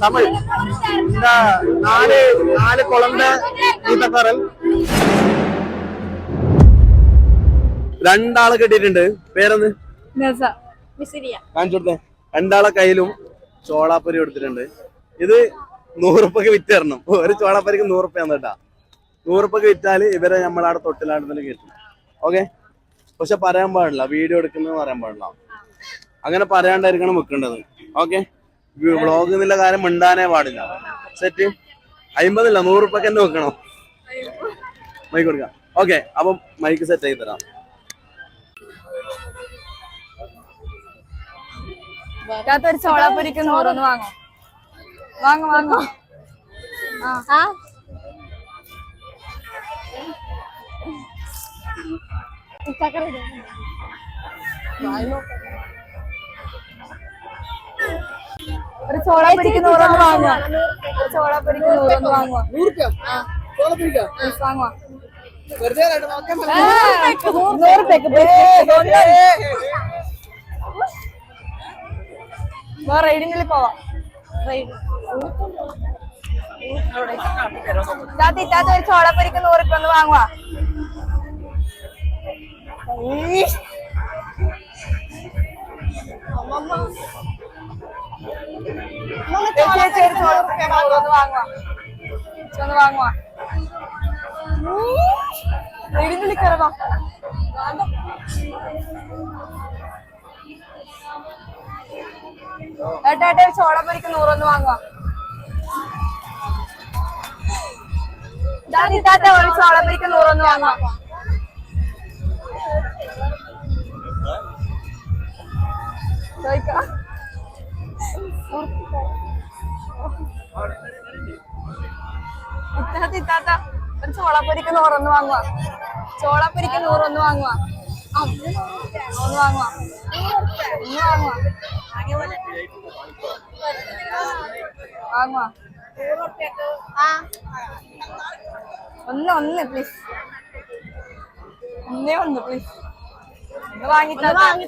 தமிழ் இந்த நாலு நாலு குழந்தை ഈത്തപ്പറൽ രണ്ടാളെ കെട്ടിയിട്ടുണ്ട് പേരെന്ന് കാണിച്ചു കൊടുത്തേ രണ്ടാളെ കയ്യിലും ചോളാപ്പൊരി കൊടുത്തിട്ടുണ്ട് ഇത് നൂറുപ്പക്ക് വിറ്റ് തരണം ഒരു ചോളാപ്പൊരിക്ക് നൂറുപ്പയാന്ന് കേട്ടാ നൂറുപ്പക്ക് വിറ്റാല് ഇവരെ നമ്മളവിടെ തൊട്ടിലാണ്ട് തന്നെ കിട്ടും ഓക്കെ പക്ഷെ പറയാൻ പാടില്ല വീഡിയോ എടുക്കുന്നത് പറയാൻ പാടില്ല അങ്ങനെ പറയാണ്ടായിരിക്കണം വെക്കേണ്ടത് ഓക്കെ വ്ളോഗ് എന്നുള്ള കാര്യം മിണ്ടാനേ പാടില്ല. സെറ്റ് അമ്പതില്ല നൂറുപ്പക്ക് തന്നെ വെക്കണം? മൈക്ക് കൊടുക്കാം. ഓക്കെ അപ്പം മൈക്ക് സെറ്റ് ആക്കി തരാം. ഒരു ചോളാപ്പൊരിക്ക് നൂറൊന്ന് വാങ്ങോ. വാങ്ങോ വാങ്ങോ. ആ. ഒരു ചോളാപ്പൊരിക്ക് നൂറൊന്ന് വാങ്ങുക ഒരു ചോളാപ്പൊരിക്ക് നൂറൊന്ന് വാങ്ങുക വാങ്ങുക നൂറ് പേക്ക് റൈഡിങ്ങിൽ പോവാം. ഇത്താത്ത ഇത്താത്ത ഒരു ചോളപ്പൊരിക്ക് നൂറിപ്പ് ഒന്ന് വാങ്ങുവാ. ചേച്ചി, ചേച്ചി, ഒരു ചോളപ്പൊരിക്ക് നൂറൊന്ന് വാങ്ങുവാ. ചേച്ചി, ഒന്ന് വാങ്ങുവാ. റൈഡിങ്ങിൽ കയറാം ഏട്ടാ ഏട്ടാ ചോളം ചോളപ്പൊരിക്ക് നൂറൊന്ന് വാങ്ങുക ഇതാത്ത ഒരു ചോളപ്പൊരിക്ക് നൂറൊന്ന് വാങ്ങുക ചോദിക്കാം. ഇത്താത്ത ഇത്താത്ത. ഒരു ചോളപ്പൊരിക്ക് നൂറൊന്ന് വാങ്ങുവാ ചോളപ്പൊരിക്ക് നൂറൊന്ന് വാങ്ങുവാ ഒന്ന് വാങ്ങുവാ ഒന്ന് വാങ്ങുവാ വാങ്ങുവാ ആ. ഒന്ന് ഒന്ന് പ്ലീസ് ഒന്നേ ഒന്ന് പ്ലീസ് ഒന്ന് വാങ്ങിത്താ ഒന്ന്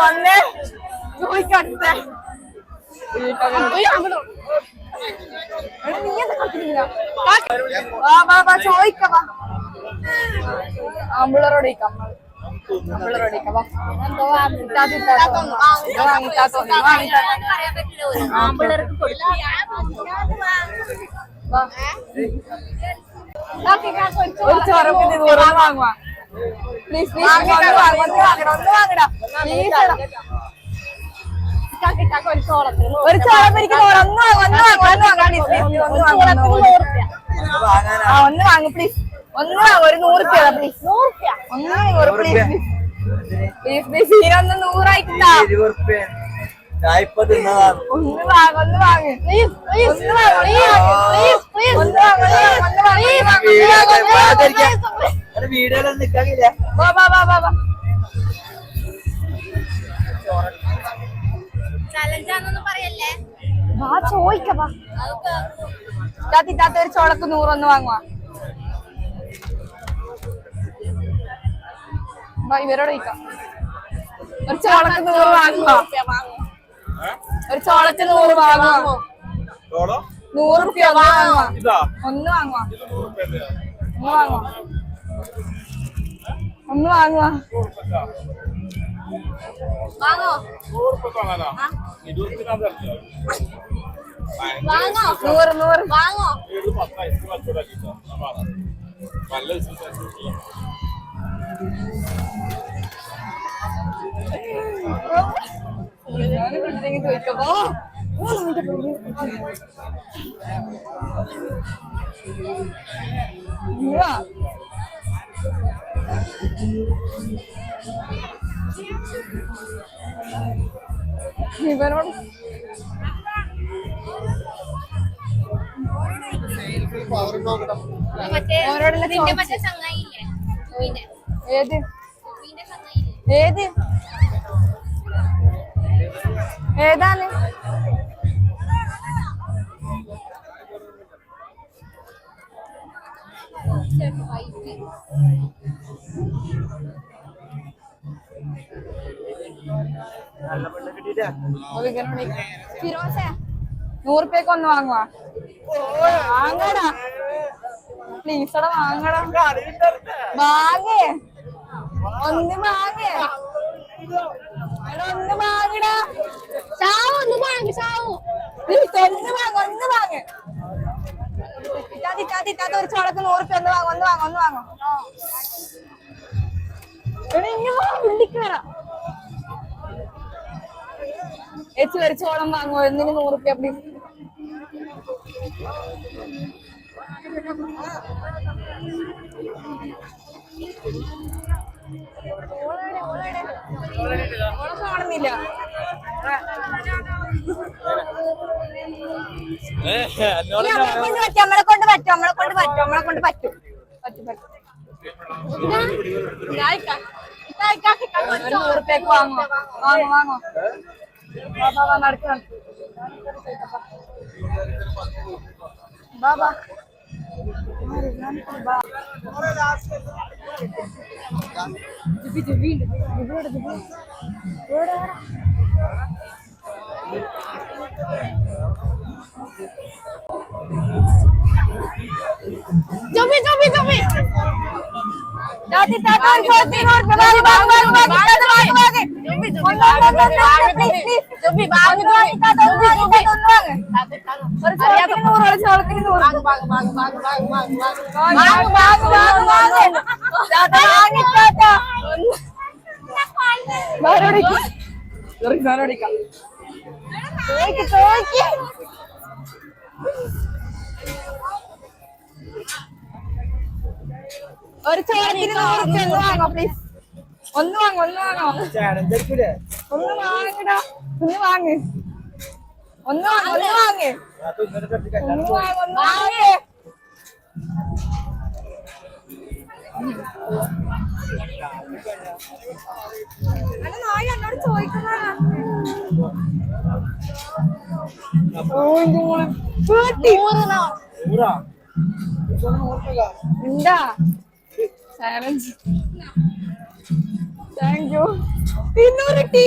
വന്നേ ചോദിക്കട്ടെ ചോദിക്കാം ആമ്പിളറോട് ചോദിക്കാം. ഒരു ചോറപ്പിന് നൂറ് വാങ്ങുവാ. പ്ലീസ് പ്ലീസ് പ്ലീസ് ഒരു ചോളപ്പരിക്ക് നൂറ് ഒന്ന് ഒന്ന് ഒന്ന് വാങ്ങാം പ്ലീസ് ഒന്ന് ഒരു വാങ്ങ് പ്ലീസ് ഒന്ന് ഒരു നൂറ് പ്ലീസ് ഒന്ന് നൂറായിട്ടാ ഒന്ന് വാങ്ങ് ഒന്ന് വാങ്ങ്. പ്ലീസ് പ്ലീസ് ഒന്ന് വാങ്ങ്. പ്ലീസ് പ്ലീസ് ഒന്ന് വാങ്ങ് ഒന്ന് വാങ്ങ് ഒന്ന് വീഡിയോയിലൊന്നും നിക്കാകില്ല വാ വാ വാ വാ വാ. താത്തി ഒരു ചോളക്ക് നൂറൊന്ന് വാങ്ങുവാ. വാ ഇവരോട് ചോദിക്കാം. ഒരു ചോളക്ക് നൂറ് വാങ്ങുമോ ഒരു ചോളക്ക് നൂറ് വാങ്ങുമോ നൂറ് റുപ്യ വാങ്ങുവാ? ഒന്ന് വാങ്ങുവാ? ഒന്ന് വാങ്ങുവാ? ഒന്ന് വാങ്ങുവാ? വാങ്ങോ വാങ്ങോ നൂറ് നൂറ്. വാങ്ങോ ഞാനും കിട്ടിയെങ്കിൽ ചോദിക്കാം വാ. വാ, നമുക്ക് പോയി. വാ. ഇവനോട് മറ്റേ അവരോടെല്ലാം നിന്റെ ചോദിച്ചു. മറ്റേ ചങ്ങായില്ലേ പിന്നെ ഏത് നിന്റെ ചങ്ങായില്ലേ ഏത്? ഏതാണ്? ഫിറോസേ നൂറുപ്യക്ക് ഒന്ന് വാങ്ങുവാ. വാങ്ങടാ. പ്ലീസടാ വാങ്ങടാ. വാങ്ങേ. ഒന്ന് വാങ്ങേ ഒന്ന് വാങ്ങടാ ചാവ് ഒന്ന് വാങ്ങ് ചാവു. ഒന്ന് വാങ്ങ ഒന്ന് വാങ്ങ് ഇറ്റാത്തി ഇറ്റാത്തി ഇറ്റാത്ത ഒരു ചോളക്ക് നൂറുപ്യ ഒന്ന് വാങ്ങ ഒന്ന് വാങ്ങ ഒന്ന് വാങ്ങോ. ചേച്ചി ഒരു ചോളം വാങ്ങുമോ എന്തിന് നൂറുപ്യ പ്ലീസ്. ഓളെ കാണുന്നില്ല ഇനി പറ്റും നമ്മളെ കൊണ്ട് പറ്റും നമ്മളെ കൊണ്ട് പറ്റും നമ്മളെ കൊണ്ട് പറ്റും പറ്റും പറ്റും ഒരു നൂറുപ്യക്ക് വാങ്ങോ വാങ്ങോ ബാബാ വാ, വാ, জমি জমি জমি വാ, വാ. വാ. ജിബി, ജിബി ഉണ്ട്. ജിബി ഇവിടെ, ജിബി. ഇവിടെ, ഇവിടെ. ജോബി ജോബി ജോബി ജാതി താത്ത ഒരു ചോദ്യം ഇങ്ങോട്ട് വാങ്ങ് വാങ്ങ് വാങ്ങ് വാങ്ങ് വാങ്ങ് വാങ്ങ് ജോബി വാങ്ങ് വാങ്ങ് താത്ത ഒന്ന് വാങ്ങ് താത്ത ഒന്ന് വാങ്ങ് ഒരു ചോളത്തിന് നൂറ് ഒരു ചോളത്തിന് നൂറ് വാങ്ങ് വാങ്ങ് വാങ്ങ് വാങ്ങ് താത്ത വാങ്ങി താത്ത വേറെവിടേക്ക് വേറെവിടേക്കാം ചോദിക്ക് ചോദിക്ക് ഒരു ചോളത്തിന് നൂറ് ഉറുപ്പിക ഒന്ന് വാങ്ങോ പ്ലീസ് ഒന്ന് വാങ്ങോ ഒന്ന് വാങ്ങോ. ഒന്ന് വാങ്ങടാ. ഒന്ന് വാങ്ങ്. ഒന്ന് വാങ്ങ ഒന്ന് വാങ്ങ്. ഒന്ന് വാങ്ങ ഒന്ന് വാങ്ങ്. അല്ല നായ എന്നോട് ചോദിക്കുന്നതാണ് എന്താ ചാലഞ്ച് താങ്ക് യു തിന്നൂറ് ടീ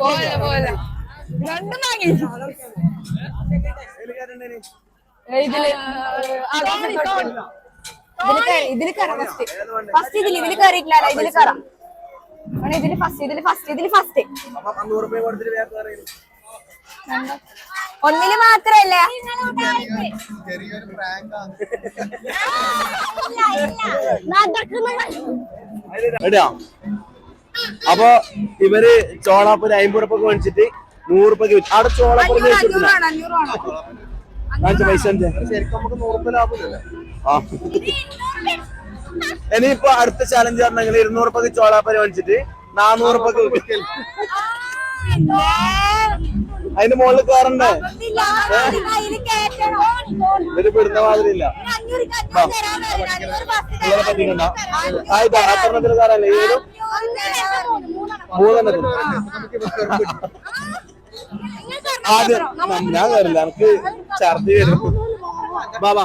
പോലെ പോലെ രണ്ടും വാങ്ങി. ഇതിൽ കയറാം ഫസ്റ്റ് ഫസ്റ്റ് ഇതിൽ ഇതിൽ കയറിയിട്ടില്ല ഇതിൽ കയറാം. ആണ് ഇതിൽ ഫസ്റ്റ് ഇതിൽ ഫസ്റ്റ് ഇതിൽ ഫസ്റ്റ്. ഒന്നിൽ മാത്രല്ലേ? അപ്പൊ ഇവർ ചോളാപ്പൊരി അയിമ്പൂർ ഒക്കെ മേടിച്ചിട്ട് നൂറ് ഉറുപ്പൊക്കെ വിറ്റ് അവിടെ ചോളാപ്പൊരി കാണിച്ച പൈസ ശരിക്കും നമുക്ക് ആ. ഇനിയിപ്പോ അടുത്ത ചാലഞ്ച് പറഞ്ഞെങ്കിൽ ഇരുന്നൂറ് ഉറുപ്പൊക്കെ ചോളാപ്പൊരി മേടിച്ചിട്ട് നാനൂറ് ഉറുപ്പൊക്കെ വിൽക്കും അതിന്റെ മുകളിൽ കയറണ്ടേ? ഇവർ പെടുന്ന മാതിരി ഇല്ല നിങ്ങളെ പറ്റിക്കണ്ട ആയിട്ടാ അത്രത്തിൽ കയറല്ലേ ഏതും മൂന്നെണ്ണത്തിൽ ആദ്യം ഞാൻ കയറില്ല എനിക്ക് ഛർദി വരും. ബാബാ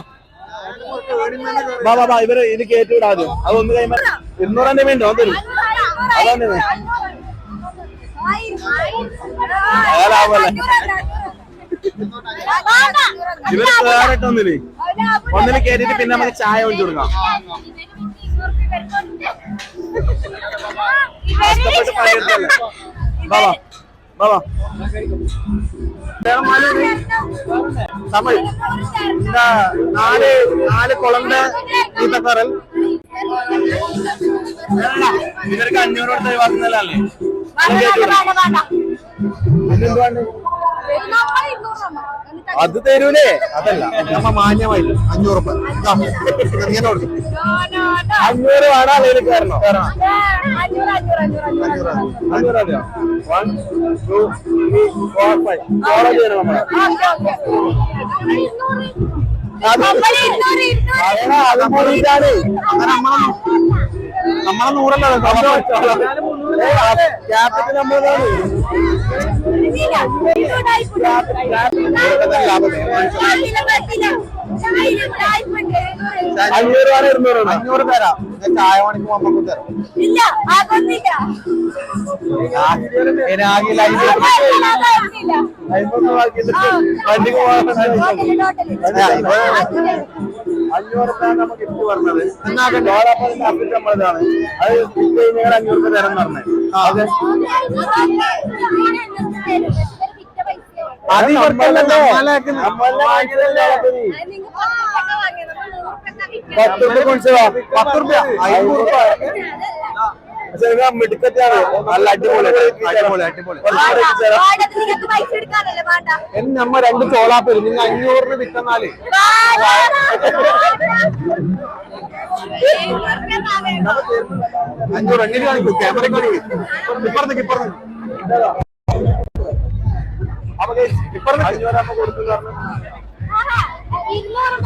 ബാബാ ഇവർ ഇത് കയറ്റി വിടാതെ ആദ്യം അതൊന്ന് കഴിയുമ്പോ ഇരുന്നൂറ് തന്നെ വേണ്ടോ തരും. അതാണ് ഇവർ പിന്നെ നമുക്ക് ചായ ഒഴിച്ചു കൊടുക്കാം. നാല് നാല് കുളമ്പ് ഈത്തപ്പറൽ ഇവർക്ക് അഞ്ഞൂറ് കൊടുത്ത് ഒഴിവാക്കുന്നതല്ലേ? അത് തരൂലേ? അതല്ല. നമ്മ മാന്യമായി അഞ്ഞൂറ് രൂപ ഇതാ, ഇങ്ങനെ കൊടുക്കും. അഞ്ഞൂറ് വേണം അല്ലെങ്കിൽ കയറണോ. അഞ്ഞൂറ് അതെയോ one two three four five follow ചെയ്യണം നമ്മളെ. നമ്മളെ നൂറല്ല ക്യാപിറ്റൽ നമ്മളതാണ് അഞ്ഞൂറ് രൂപ ഇരുന്നൂറ് അഞ്ഞൂറ് തരാം ചായ മണിക്ക് നമുക്ക് തരാം വണ്ടിക്ക് പോകാൻ അഞ്ഞൂറ് രൂപ നമുക്ക് ഗിഫ്റ്റ് പറഞ്ഞത്. ചോളാപ്പതിന്റെ അപ്പിട്ട് നമ്മളതാണ്. അത് അഞ്ഞൂറ് രൂപ തരാൻ പറഞ്ഞത് ഓക്കെ അത്. ഇവർക്കല്ലല്ലോ. നമ്മളെ വാങ്ങിയതല്ലേ പത്ത് പത്ത് രൂപ കൊണ്ടുവാ പത്ത് റുപ്യ അയ്യൂറ് രൂപ. നല്ല അടിപൊളി അടിപൊളി അടിപൊളി. നമ്മ രണ്ട് ചോളാപ്പേര് നിങ്ങൾ അഞ്ഞൂറിന് വിറ്റന്നാൽ. അഞ്ഞൂറ് എങ്ങനെ കാണിക്കും? ക്യാമറ കാണിക്കും ഇപ്പറന്ന് ഇപ്പറന്ന് അപ്പൊ ഇപ്പറന്ന് അഞ്ഞൂറാകുമ്പോ കൊടുത്തു പറഞ്ഞു ഇരുന്നൂറ്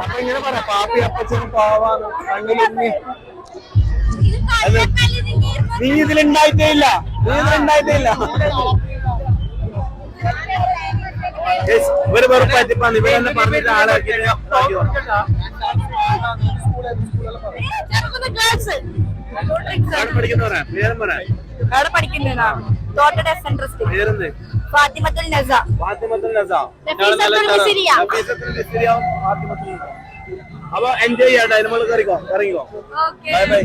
അപ്പൊ ഇങ്ങനെ പറയാം പാപ്പി അപ്പച്ചനും പാവാണ് കണ്ണിലുണ്ണി നീ ഇതിലുണ്ടായിട്ടേ ഇല്ല നീ ഇതിലുണ്ടായിട്ടേ ഇല്ല ഇവർ വെറും പറ്റിപ്പാന്ന് തന്നെ പറഞ്ഞിട്ട് ആളാക്കി പഠിക്കുന്നതാ ഫാത്തിമത്തുൽ നസ. ഫാത്തിമത്തുൽ നസ. അപ്പൊ എൻജോയ് ചെയ്യട്ടെ നമ്മൾ കയറിക്കോ ഇറങ്ങിക്കോ ബൈ ബൈ